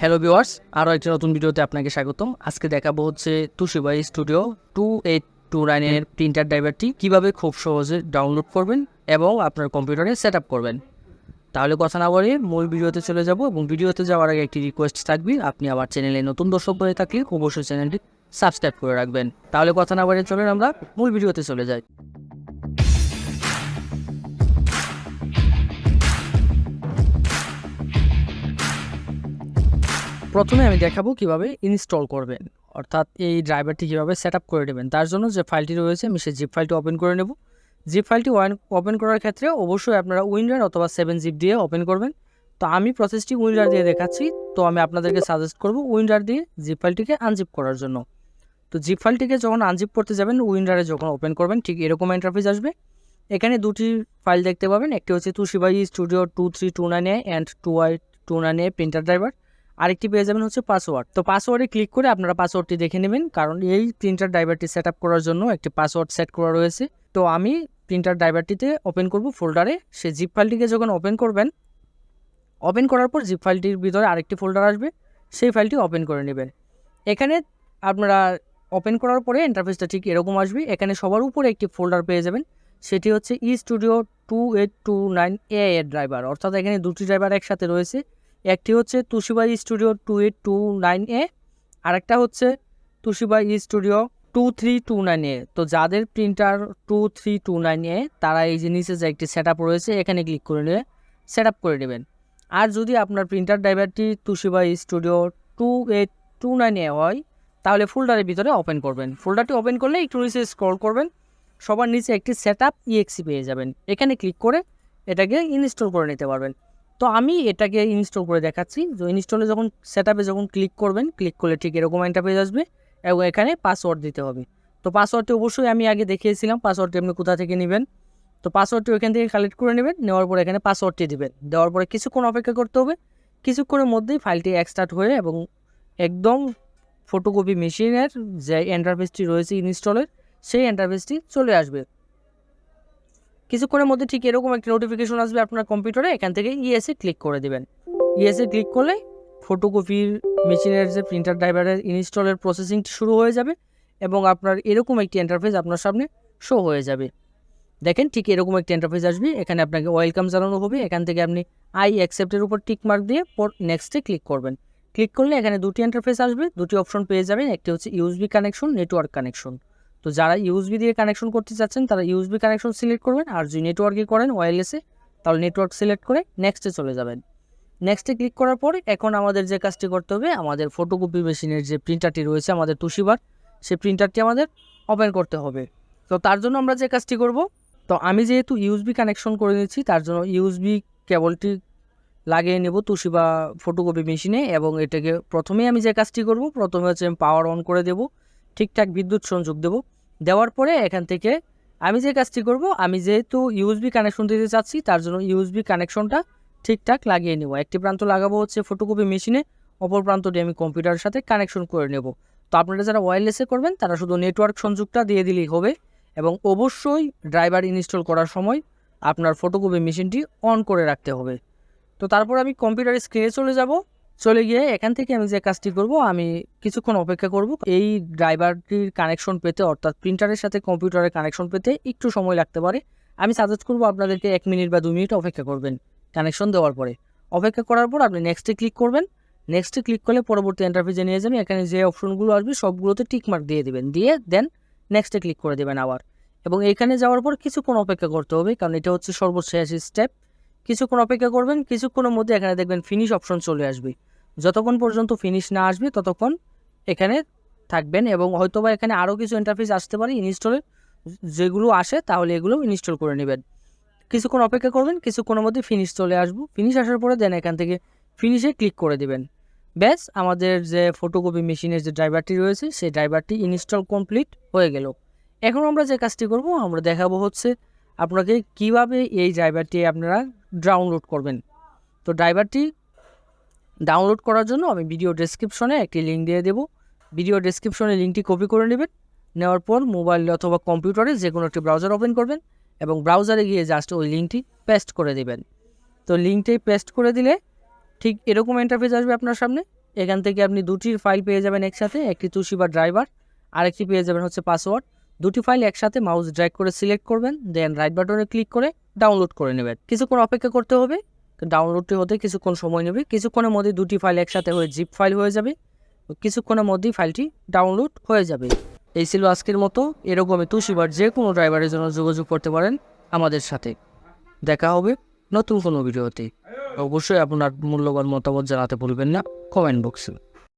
Hello viewers আরও একটি নতুন ভিডিওতে আপনাকে স্বাগতম। আজকে দেখাবো হচ্ছে Toshiba studio two eight two নাইনের প্রিন্টার ড্রাইভারটি কীভাবে খুব সহজে ডাউনলোড করবেন এবং আপনার কম্পিউটারে সেট করবেন। তাহলে কথা না বলে মূল ভিডিওতে চলে যাব এবং ভিডিওতে যাওয়ার আগে একটি রিকোয়েস্ট থাকবে, আপনি আমার চ্যানেলে নতুন দর্শক হয়ে থাকলে অবশ্যই চ্যানেলটি সাবস্ক্রাইব করে রাখবেন। তাহলে কথা না বলে চলেন আমরা মূল ভিডিওতে চলে যাই। প্রথমে আমি দেখাবো কীভাবে ইনস্টল করবেন। অর্থাৎ এই ড্রাইভারটি কীভাবে সেট করে নেবেন। তার জন্য যে ফাইলটি রয়েছে, আমি সেই জিপ ফাইলটি ওপেন করে নেব। জিপ ফাইলটি ওয়ান ওপেন করার ক্ষেত্রে অবশ্যই আপনারা উইন্ডার অথবা সেভেন জিপ দিয়ে ওপেন করবেন। তো আমি প্রসেসটি উইন্ডার দিয়ে দেখাচ্ছি। তো আমি আপনাদেরকে সাজেস্ট করব উইন্ডার দিয়ে জিপ ফাইলটিকে আনজিপ করার জন্য। তো জিপ ফাইলটিকে যখন আনজিপ করতে যাবেন উইন্ডারে যখন ওপেন করবেন, ঠিক এরকম ইন্টারফেস আসবে। এখানে দুটি ফাইল দেখতে পাবেন। একটি হচ্ছে Toshiba studio two three two nine A and two I two nine A printer driver আরেকটি পেয়ে যাবেন হচ্ছে পাসওয়ার্ড তো পাসওয়ার্ডে ক্লিক করে আপনারা পাসওয়ার্ডটি দেখে নেবেন, কারণ এই প্রিন্টার ড্রাইভারটি সেট করার জন্য একটি পাসওয়ার্ড সেট করা রয়েছে। তো আমি প্রিন্টার ড্রাইভারটিতে ওপেন করব ফোল্ডারে সেই জিপ ফাইলটিকে যখন ওপেন করবেন ওপেন করার পর জিপ ফাইলটির ভিতরে আরেকটি ফোল্ডার আসবে। সেই ফাইলটি ওপেন করে নেবেন। এখানে আপনারা ওপেন করার পরে ইন্টারফেসটা ঠিক এরকম আসবে। এখানে সবার উপরে একটি ফোল্ডার পেয়ে যাবেন। সেটি হচ্ছে e studio two eight two nine A driver অর্থাৎ এখানে দুটি ড্রাইভার একসাথে রয়েছে। একটি হচ্ছে Toshiba studio two eight two nine A, আরেকটা হচ্ছে Toshiba studio two three two nine A. তো যাদের printer two three two nine A, তারা এই নিচে যে একটি সেট আপ রয়েছে, এখানে ক্লিক করে নিয়ে সেট আপ করে নেবেন। আর যদি আপনার প্রিন্টার ড্রাইভারটি Toshiba studio two eight two nine A হয়, তাহলে ফোল্ডারের ভিতরে ওপেন করবেন। ফোল্ডারটি ওপেন করলে একটু নিচে স্ক্রল করবেন, সবার নিচে একটি সেট আপ ইএক্সি পেয়ে যাবেন। এখানে ক্লিক করে এটাকে ইনস্টল করে নিতে পারবেন। তো আমি এটাকে ইনস্টল করে দেখাচ্ছি। তো ইনস্টলে যখন সেট যখন ক্লিক করবেন ক্লিক করলে ঠিক এরকম একটা পেজ আসবে এবং এখানে পাসওয়ার্ড দিতে হবে। তো পাসওয়ার্ডটি অবশ্যই আমি আগে দেখিয়েছিলাম পাসওয়ার্ডটি আপনি কোথা থেকে নেবেন? তো পাসওয়ার্ডটি ওইখান থেকে কালেক্ট করে নেবেন, নেওয়ার পরে এখানে পাসওয়ার্ডটি দিবেন। দেওয়ার পরে কিছুক্ষণ অপেক্ষা করতে হবে। কিছুক্ষণের মধ্যেই ফাইলটি এক্সটার্ট হয়ে এবং একদম ফটোকপি মেশিনের যে ইন্টারফেসটি রয়েছে ইনস্টলের সেই ইন্টারফেসটি চলে আসবে। কিছুক্ষণের মধ্যে ঠিক এরকম একটা নোটিফিকেশন আসবে আপনার কম্পিউটারে এখান থেকে ইএসএ ক্লিক করে দেবেন। ইএসএ ক্লিক করলে ফটোকপির মেশিনের যে প্রিন্টার ড্রাইভারের ইনস্টলের প্রসেসিংটি শুরু হয়ে যাবে এবং আপনার এরকম একটি ইন্টারফেস আপনার সামনে শো হয়ে যাবে। দেখেন ঠিক এরকম একটি ইন্টারফেস আসবে, এখানে আপনাকে ওয়েলকাম জানানো হবে, এখান থেকে আপনি আই অ্যাকসেপ্টের উপর টিক মার্ক দিয়ে পর নেক্সটে ক্লিক করবেন। ক্লিক করলে এখানে দুটি ইন্টারফেস আসবে, দুটি অপশন পেয়ে যাবেন, একটি হচ্ছে ইউএসবি কানেকশন নেটওয়ার্ক কানেকশন তো যারা ইউএসবি দিয়ে কানেকশন করতে চাচ্ছেন, তারা ইউএসবি কানেকশন সিলেক্ট করবেন, আর যদি নেটওয়ার্কে করেন ওয়্যারলেসে তাহলে নেটওয়ার্ক সিলেক্ট করে নেক্সটে চলে যাবেন। নেক্সটে ক্লিক করার পরে এখন আমাদের যে কাজটি করতে হবে, আমাদের ফটোকপি মেশিনের যে প্রিন্টারটি রয়েছে আমাদের তুষিবার সেই প্রিন্টারটি আমাদের ওপেন করতে হবে। তো তার জন্য আমরা যে কাজটি করব, তো আমি যেহেতু ইউএসবি কানেকশন করে নিচ্ছি, তার জন্য ইউএসবি কেবলটি লাগিয়ে নেব তুষিবা ফটোকপি মেশিনে এবং এটাকে প্রথমেই আমি যে কাজটি করব, প্রথমে হচ্ছে আমি পাওয়ার অন করে দেব। ঠিকঠাক বিদ্যুৎ সংযোগ দেব। দেওয়ার পরে এখান থেকে আমি যে কাজটি করব, আমি যেহেতু ইউএসবি কানেকশন দিতে চাচ্ছি, তার জন্য ইউএসবি কানেকশনটা ঠিকঠাক লাগিয়ে নেব। একটি প্রান্ত লাগাবো হচ্ছে ফটোকপি মেশিনে অপর প্রান্তটি আমি কম্পিউটারের সাথে কানেকশন করে নেব। তো আপনারা যারা ওয়্যারলেসে করবেন, তারা শুধু নেটওয়ার্ক সংযোগটা দিয়ে দিলেই হবে এবং অবশ্যই ড্রাইভার ইনস্টল করার সময় আপনার ফটোকপি মেশিনটি অন করে রাখতে হবে। তো তারপর আমি কম্পিউটারের স্ক্রিনে চলে যাব। চলে গিয়ে এখান থেকে আমি যে কাজটি করব, আমি কিছুক্ষণ অপেক্ষা করব। এই ড্রাইভারটির কানেকশন পেতে, অর্থাৎ প্রিন্টারের সাথে কম্পিউটারের কানেকশন পেতে একটু সময় লাগতে পারে। আমি সাজেস্ট করব আপনাদেরকে এক মিনিট বা দু মিনিট অপেক্ষা করবেন কানেকশন দেওয়ার পরে। অপেক্ষা করার পর আপনি নেক্সটে ক্লিক করবেন। নেক্সটে ক্লিক করলে পরবর্তী ইন্টারফেসে নিয়ে যাবেন। এখানে যে অপশনগুলো আসবে, সবগুলোতে টিকমার্ক দিয়ে দেবেন। দিয়ে দেন নেক্সটে ক্লিক করে দেবেন আবার। এবং এখানে যাওয়ার পর কিছুক্ষণ অপেক্ষা করতে হবে, কারণ এটা হচ্ছে সর্বশেষ স্টেপ কিছুক্ষণ অপেক্ষা করবেন, কিছুক্ষণের মধ্যে এখানে দেখবেন ফিনিশ অপশন চলে আসবে। যতক্ষণ পর্যন্ত ফিনিশ না আসবে, ততক্ষণ এখানে থাকবেন এবং হয়তোবা এখানে আরও কিছু ইন্টারফেস আসতে পারে ইনস্টলের যেগুলো আসে, তাহলে এগুলো ইনস্টল করে নেবেন। কিছুক্ষণ অপেক্ষা করবেন, কিছুক্ষণের মধ্যে ফিনিশ চলে আসব। ফিনিশ আসার পরে দেন এখান থেকে ফিনিশে ক্লিক করে দেবেন। ব্যাস, আমাদের যে ফটোকপি মেশিনের যে ড্রাইভারটি রয়েছে, সেই ড্রাইভারটি ইনস্টল কমপ্লিট হয়ে গেল। এখন আমরা যে কাজটি করব, আমরা দেখাবো হচ্ছে আপনাকে কীভাবে এই ড্রাইভারটি আপনারা ডাউনলোড করবেন। তো ড্রাইভারটি ডাউনলোড করার জন্য আমি ভিডিও ডেসক্রিপশনে একটি লিঙ্ক দিয়ে দেবো। ভিডিও ডেসক্রিপশনে লিঙ্কটি কপি করে নেবেন। নেওয়ার পর মোবাইল অথবা কম্পিউটারে যে কোনো একটি ব্রাউজার ওপেন করবেন এবং ব্রাউজারে গিয়ে জাস্ট ওই লিঙ্কটি পেস্ট করে দেবেন। তো লিঙ্কটি পেস্ট করে দিলে ঠিক এরকম ইন্টারফেস আসবে আপনার সামনে। এখান থেকে আপনি দুটির ফাইল পেয়ে যাবেন একসাথে, একটি তুষি বা ড্রাইভার আরেকটি পেয়ে যাবেন হচ্ছে পাসওয়ার্ড দুটি ফাইল একসাথে মাউস ড্র্যাগ করে সিলেক্ট করবেন দেন রাইট বাটনে ক্লিক করে ডাউনলোড করে নেবেন। কিছুক্ষণ অপেক্ষা করতে হবে। ডাউনলোডটি হতে কিছুক্ষণ সময় নেবে। কিছুক্ষণের মধ্যে দুটি ফাইল একসাথে হয়ে জিপ ফাইল হয়ে যাবে। কিছুক্ষণের মধ্যেই ফাইলটি ডাউনলোড হয়ে যাবে। এই ছিল আজকের মতো। এরকমই তুষিবার যে কোনো ড্রাইভারের জন্য যোগাযোগ করতে পারেন আমাদের সাথে। দেখা হবে নতুন কোনো ভিডিওতে। অবশ্যই আপনার মূল্যবান মতামত জানাতে ভুলবেন না। কমেন্ট বক্সে